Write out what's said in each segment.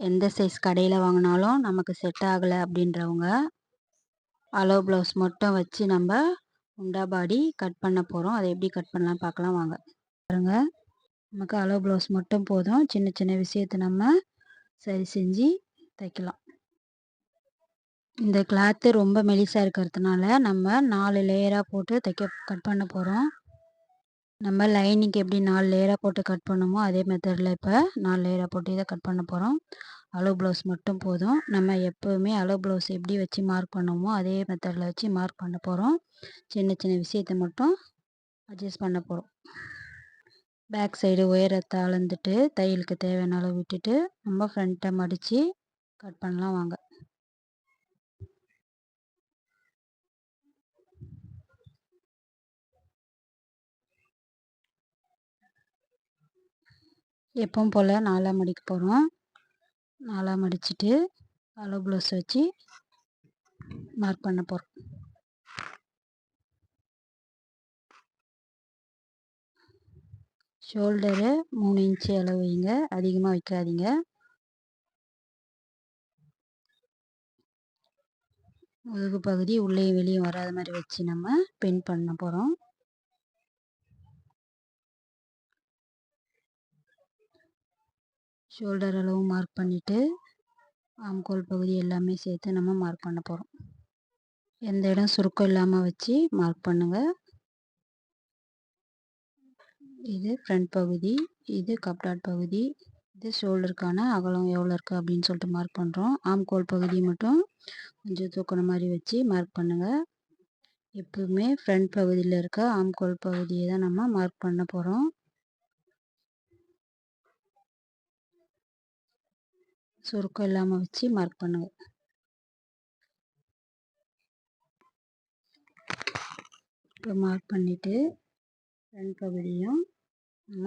எந்த சைஸ் கடையில் வாங்கினாலும் நமக்கு செட் ஆகலை அப்படின்றவங்க அலோ ப்ளவுஸ் மட்டும் வச்சு நம்ம உண்டா பாடி கட் பண்ண போகிறோம் அதை எப்படி கட் பண்ணலாம் பார்க்கலாம் வாங்க. பாருங்க. நமக்கு அலோ ப்ளவுஸ் மட்டும் போதும். சின்ன சின்ன விஷயத்தை நம்ம சரி செஞ்சு தைக்கலாம். இந்த கிளாத்து ரொம்ப மெலிசாக இருக்கிறதுனால நம்ம நாலு லேயராக போட்டு தைக்க கட் பண்ண போகிறோம் நம்ம லைனிங்க்கு எப்படி நாலு லேயராக போட்டு கட் பண்ணுமோ அதே மெத்தடில் இப்போ நாலு லேயராக போட்டு இதை கட் பண்ண போகிறோம் அலோ ப்ளவுஸ் மட்டும் போதும். நம்ம எப்போவுமே அலோ ப்ளவுஸ் எப்படி வச்சு மார்க் பண்ணுமோ அதே மெத்தடில் வச்சு மார்க் பண்ண போகிறோம் சின்ன சின்ன விஷயத்தை மட்டும் அட்ஜஸ்ட் பண்ண போகிறோம் பேக் சைடு உயரத்தை அளந்துட்டு தையலுக்கு தேவையான அளவு விட்டுட்டு நம்ம ஃப்ரண்ட்டை மடித்து கட் பண்ணலாம் வாங்க. எப்பவும் போல் நாலாக மடிக்க போகிறோம் நாலாக மடிச்சுட்டு அலோ ப்ளவுஸ் வச்சு மார்க் பண்ண போகிறோம் ஷோல்டரு மூணு இன்ச்சு அளவு வைங்க. அதிகமாக வைக்காதீங்க. முதுகு பகுதி உள்ளேயும் வெளியும் வராத மாதிரி வச்சு நம்ம பின் பண்ண போகிறோம் ஷோல்டர் அளவு மார்க் பண்ணிவிட்டு ஆம்கோல் பகுதி எல்லாமே சேர்த்து நம்ம மார்க் பண்ண போகிறோம் எந்த இடம் சுருக்கம் இல்லாமல் வச்சு மார்க் பண்ணுங்கள் இது ஃப்ரண்ட் பகுதி இது கப்டாட் பகுதி இது ஷோல்டருக்கான அகலம் எவ்வளோ இருக்குது அப்படின்னு சொல்லிட்டு மார்க் பண்ணுறோம் ஆம்கோல் பகுதி மட்டும் கொஞ்சம் தூக்கின மாதிரி வச்சு மார்க் பண்ணுங்கள் எப்பவுமே ஃப்ரண்ட் பகுதியில் இருக்க ஆம்கோல் பகுதியை தான் நம்ம மார்க் பண்ண போகிறோம் சுருக்கம் இல்லாமல் வச்சு மார்க் பண்ணுங்கள் இப்போ மார்க் பண்ணிவிட்டு ஃப்ரண்ட் பகுதியும் நம்ம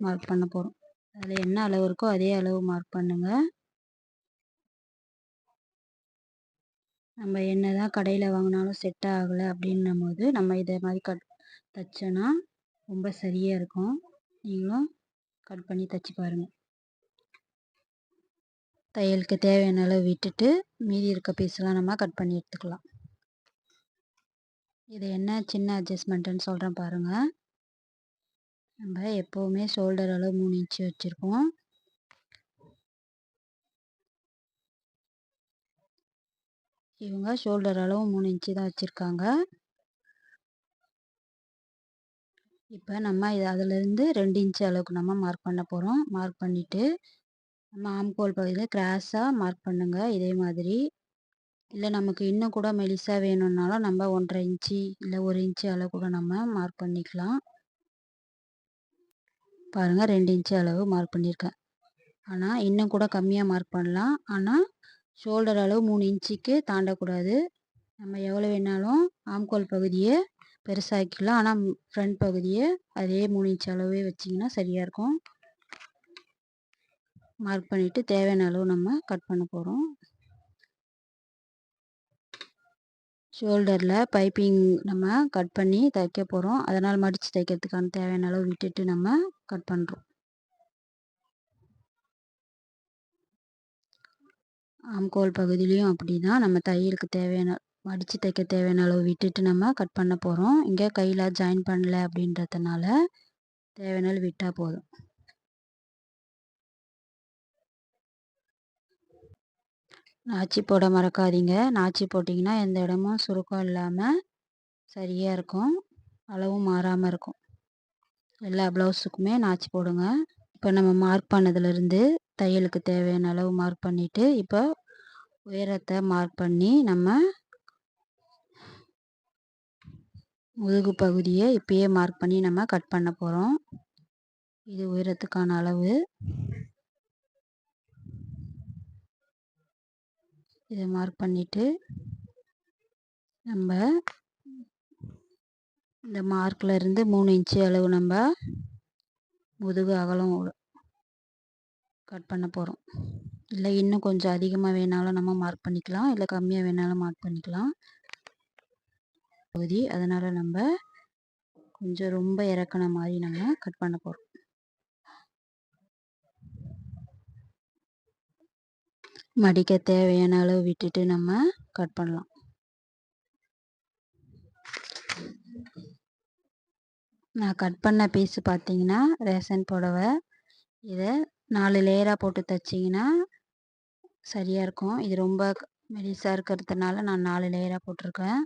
மார்க் பண்ண போகிறோம் அதில் என்ன அளவு இருக்கோ அதே அளவு மார்க் பண்ணுங்கள் நம்ம என்ன தான் கடையில் வாங்கினாலும் செட் ஆகலை அப்படின்னும் போது நம்ம இதை மாதிரி கட் தைச்சோன்னா ரொம்ப சரியாக இருக்கும். நீங்களும் கட் பண்ணி தைச்சி பாருங்கள் தையலுக்கு தேவையான அளவு விட்டுட்டு மீதி இருக்க பீஸ்லாம் நம்ம கட் பண்ணி எடுத்துக்கலாம். இது என்ன சின்ன அட்ஜஸ்ட்மெண்ட்டுன்னு சொல்கிறேன் பாருங்கள் நம்ம எப்போவுமே ஷோல்டர் அளவு மூணு இன்ச்சு வச்சுருக்கோம். இவங்க ஷோல்டர் அளவு மூணு இன்ச்சு தான் வச்சுருக்காங்க. இப்போ நம்ம இது அதிலேருந்து ரெண்டு இன்ச்சு அளவுக்கு நம்ம மார்க் பண்ண போகிறோம் மார்க் பண்ணிவிட்டு நம்ம ஆம்கோல் பகுதியில் கிராஸாக மார்க் பண்ணுங்கள் இதே மாதிரி. இல்லை நமக்கு இன்னும் கூட மெலிசாக வேணும்னாலும் நம்ம ஒன்றரை இன்ச்சு இல்லை ஒரு இன்ச்சு அளவு கூட நம்ம மார்க் பண்ணிக்கலாம். பாருங்கள் ரெண்டு இன்ச்சு அளவு மார்க் பண்ணியிருக்கேன் ஆனால் இன்னும் கூட கம்மியாக மார்க் பண்ணலாம். ஆனால் ஷோல்டர் அளவு மூணு இன்ச்சுக்கு தாண்டக்கூடாது. நம்ம எவ்வளோ வேணாலும் ஆம்கோல் பகுதியை பெருசாக்கிக்கலாம். ஆனால் ஃப்ரண்ட் பகுதியை அதே மூணு இன்ச்சு அளவே வச்சிங்கன்னா சரியாக இருக்கும். மார்க் பண்ணிவிட்டு தேவையான அளவு நம்ம கட் பண்ண போகிறோம் ஷோல்டரில் பைப்பிங் நம்ம கட் பண்ணி தைக்க போகிறோம் அதனால் மடித்து தைக்கிறதுக்கான தேவையான அளவு விட்டுட்டு நம்ம கட் பண்ணுறோம் ஆம்கோல் பகுதியிலையும் அப்படி தான் நம்ம தையலுக்கு தேவையான மடித்து தைக்க தேவையான அளவு விட்டுட்டு நம்ம கட் பண்ண போகிறோம் இங்கே கையில் ஜாயின் பண்ணல அப்படின்றதுனால தேவையான அளவு விட்டால் போதும். நாச்சி போட மறக்காதீங்க. நாச்சி போட்டிங்கன்னா எந்த இடமும் சுருக்கம் இல்லாமல் சரியாக இருக்கும். அளவும் மாறாமல் இருக்கும். எல்லா ப்ளவுஸுக்குமே நாச்சி போடுங்க. இப்போ நம்ம மார்க் பண்ணதுலேருந்து தையலுக்கு தேவையான அளவு மார்க் பண்ணிவிட்டு இப்போ உயரத்தை மார்க் பண்ணி நம்ம முதுகு பகுதியை இப்பயே மார்க் பண்ணி நம்ம கட் பண்ண போகிறோம் இது உயரத்துக்கான அளவு. இதை மார்க் பண்ணிவிட்டு நம்ம இந்த மார்க்கில் இருந்து மூணு இன்ச்சு அளவு நம்ம முதுகு அகலம் கட் பண்ண போகிறோம் இல்லை இன்னும் கொஞ்சம் அதிகமாக வேணாலும் நம்ம மார்க் பண்ணிக்கலாம். இல்லை கம்மியாக வேணாலும் மார்க் பண்ணிக்கலாம். பகுதி அதனால் நம்ம கொஞ்சம் ரொம்ப இறக்கின மாதிரி நம்ம கட் பண்ண போகிறோம் மடிக்க தேவையான அளவு விட்டுட்டு நம்ம கட் பண்ணலாம். நான் கட் பண்ண பீஸு பார்த்தீங்கன்னா ரேஷன் புடவை. இதை நாலு லேயராக போட்டு தைச்சிங்கன்னா சரியாக இருக்கும். இது ரொம்ப மெலிசாக இருக்கிறதுனால நான் நாலு லேயராக போட்டிருக்கேன்.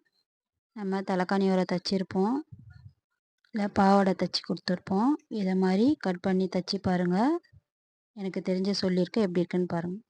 நம்ம தலைக்காணி உரை தைச்சிருப்போம். இல்லை பாவாடை தைச்சி கொடுத்துருப்போம். இதை மாதிரி கட் பண்ணி தைச்சி பாருங்கள் எனக்கு தெரிஞ்ச சொல்லியிருக்கேன் எப்படி இருக்குன்னு பாருங்கள்